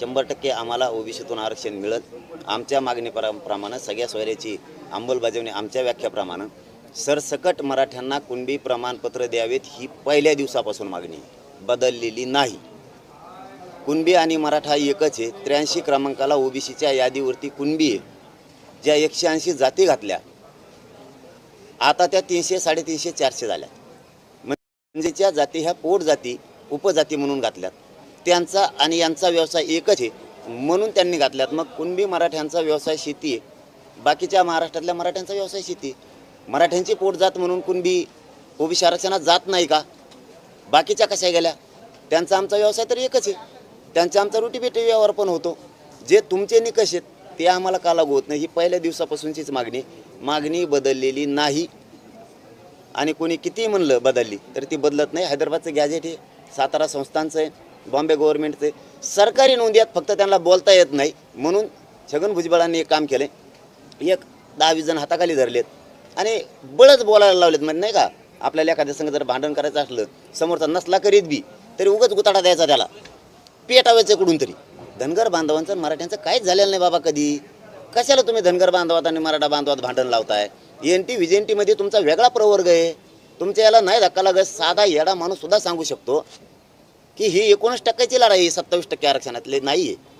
शंभर टक्के आम्हाला ओबीसीतून आरक्षण मिळत. आमच्या मागणीप्रमाणे सगळ्या सोयऱ्याची अंमलबजावणी आमच्या व्याख्याप्रमाणे. सरसकट मराठ्यांना कुणबी प्रमाणपत्र द्यावेत ही पहिल्या दिवसापासून मागणी बदललेली नाही. कुणबी आणि मराठा एकच आहे. त्र्याऐंशी क्रमांकाला ओबीसीच्या यादीवरती कुणबी आहे. ज्या एकशे ऐंशी जाती घातल्या आता त्या तीनशे साडेतीनशे चारशे झाल्या म्हणजे ज्या जाती ह्या पोट जाती उपजाती म्हणून घातल्यात. त्यांचा आणि यांचा व्यवसाय एकच आहे. म्हणून त्यांनी घातल्यात. मग कुणबी मराठ्यांचा व्यवसाय शेती आहे. बाकीच्या महाराष्ट्रातल्या मराठ्यांचा व्यवसाय शेती आहे. मराठ्यांची पोटजात म्हणून कुणबी ओबीसी आरक्षणात जात नाही का? बाकीच्या कशा गेल्या? त्यांचा आमचा व्यवसाय तर एकच आहे. त्यांचा आमचा रोटीबेटी व्यवहार पण होतो. जे तुमचे निकष आहेत ते आम्हाला का लागू होत नाही? ही पहिल्या दिवसापासूनचीच मागणी मागणी बदललेली नाही. आणि कोणी कितीही म्हणलं बदलली तर ती बदलत नाही. हैदराबादचं गॅजेट आहे. सातारा संस्थांचं आहे. बॉम्बे गव्हर्नमेंटचे सरकारी नोंदी आहेत फक्त त्यांना बोलता येत नाही. म्हणून छगन भुजबळांनी एक काम केले. एक दहा वीस जण हाताखाली धरलेत आणि बळच बोलायला लावलेत म्हणजे नाही का? आपल्याला एखाद्या संघ जर भांडण करायचं असलं समोरचा नसला करीत बी तरी उगाच गुताडा द्यायचा त्याला. पेटावायचं कुठून तरी. धनगर बांधवांचं आणि मराठ्यांचं काहीच झालेलं नाही बाबा कधी. कशाला तुम्ही धनगर बांधवात आणि मराठा बांधवात भांडण लावताय? एन टी व्ही एन टीमध्ये तुमचा वेगळा प्रवर्ग आहे. तुमच्या याला नाही धक्का लागत साधा येडा माणूस सुद्धा सांगू शकतो. की ही एकोणीस टक्क्याची लढाई आहे सत्तावीस टक्के आरक्षणातले नाही आहे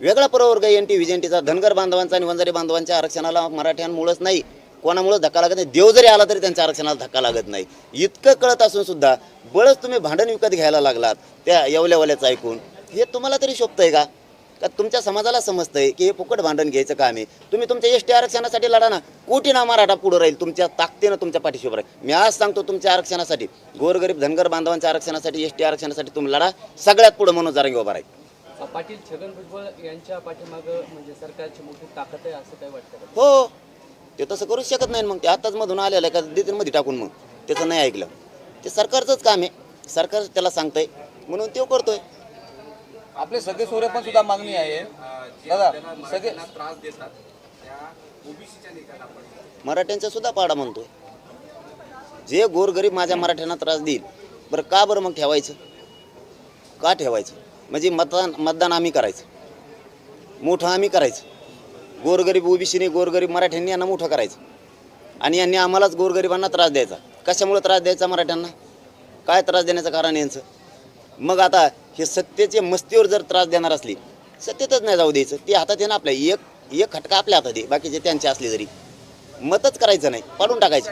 वेगळा प्रवर्ग एन टी व्हिजेंटीचा धनगर बांधवांचा आणि वंजारी बांधवांच्या आरक्षणाला मराठ्यांमुळेच नाही. कोणामुळे धक्का लागत नाही. देव जरी आला तरी त्यांच्या आरक्षणाला धक्का लागत नाही. इतकं कळत असून सुद्धा बळच तुम्ही भांडण विकत घ्यायला लागलात त्या येवल्यावाल्याचं ऐकून. हे तुम्हाला तरी शोभतंय का? का तुमच्या समाजाला समजतंय की हे फुकट भांडण घ्यायचं काम आहे? तुम्ही तुमच्या एस टी आरक्षणासाठी लढा ना. कोटी ना मराठा पुढं राहील तुमच्या ताकदीनं तुमच्या पाठीशी उभं राहील. मी आज सांगतो तुमच्या आरक्षणासाठी. गोरगरीब धनगर बांधवांच्या आरक्षणासाठी एस टी आरक्षणासाठी तुम्ही लढा. सगळ्यात पुढं म्हणून जरा उभा राहील. पाटील छगन भुजबळ यांच्या पाठीमागं म्हणजे सरकारची मोठी ताकद आहे असं काय वाटतं? हो. ते तसं करूच शकत नाही मग. ते आताच मधून आलेलं आहे का? देतील मध्ये टाकून मग. त्याचं नाही ऐकलं. ते सरकारचंच काम आहे. सरकार त्याला सांगतंय. म्हणून तो करतोय. आपले सगळे सोरे पण सुद्धा मागणी आहे. दादा सगळे मराठ्यांचा सुद्धा पाडा म्हणतोय. जे गोरगरीब माझ्या मराठ्यांना त्रास देईल बरं का बरं मग ठेवायचं? का ठेवायचं? म्हणजे मतदान मतदान आम्ही करायचं. मोठं आम्ही करायचं. गोरगरीब ओबीसीने गोरगरीब मराठ्यांनी यांना मोठं करायचं. आणि यांनी आम्हालाच गोरगरिबांना त्रास द्यायचा. कशामुळे त्रास द्यायचा मराठ्यांना? काय त्रास देण्याचं कारण यांचं? मग आता हे सत्तेचे मस्तीवर जर त्रास देणार असली सत्तेतच नाही जाऊ द्यायचं. ते हातात आहे ना आपल्या एक एक खटका आपल्या हातात आहे बाकीचे त्यांचे असले तरी मतच करायचं नाही पाडून टाकायचं.